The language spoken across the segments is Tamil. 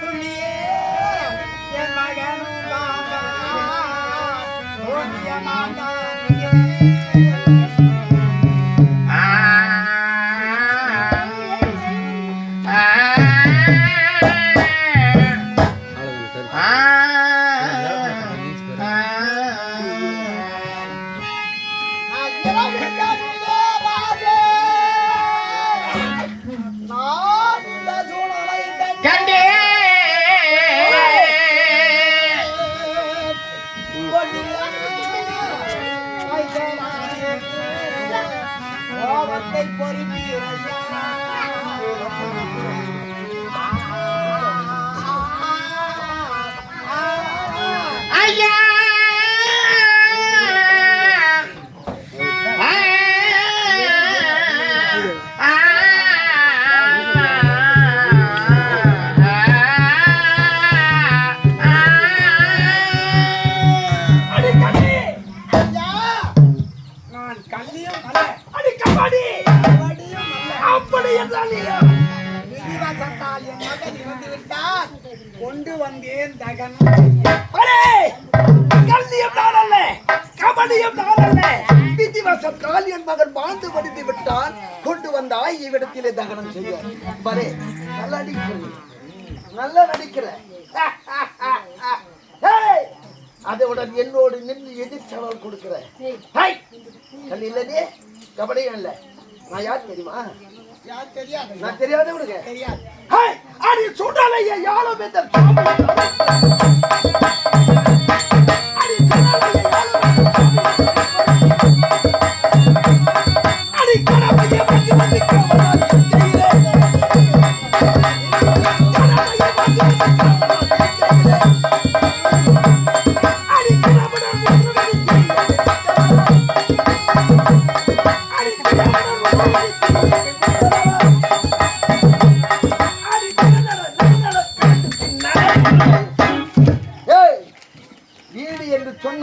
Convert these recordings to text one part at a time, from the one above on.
துணி கோபத்தை பொறுப்பீரையா அப்படி என்றால் நீ என் மகன் இறந்து விட்டார் கொண்டு வந்தேன் தகனம் செய்ய. அடே! கல்லியம் நான் அல்ல கபடியும் நான் அல்ல விதிவசத்தால் என் மகன் வாழ்ந்து படித்து விட்டால் கொண்டு வந்தாய் இவ்விடத்திலே தகனம் செய்ய. பரே நல்லா நடிக்கிற. நல்லா நடிக்கிற. ஏய், அதோடன் என்னோடு நின்று எதிர் சவால் கொடுக்கிற. ஹை! கல் இல்லதே கபடியும் இல்ல. நான் யார் தெரியுமா? நான் தெரியாத விடுங்க தெரியாது! அடி சுடலைய யாழோ பெத்த அடி சுடலைய யாழோ அடி கடமையை வந்து வந்து காவலால் செய்கிறேன்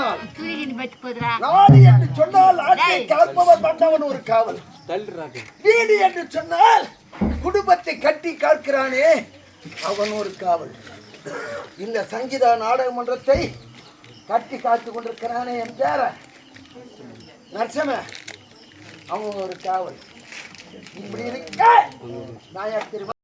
சொன்னால் நாடு என்று சொன்னால் நாட்டை காப்பவர் மன்னவன் ஒரு காவல். வீடு என்று சொன்னால் குடும்பத்தை கட்டி காக்கிறானே அவன் ஒரு காவல். இந்த சங்கீதா நாடக மன்றத்தை கட்டி காத்து கொண்டிருக்கிறானே என் பேர நரசம அவன் ஒரு காவல். இப்படி இருக்க நான்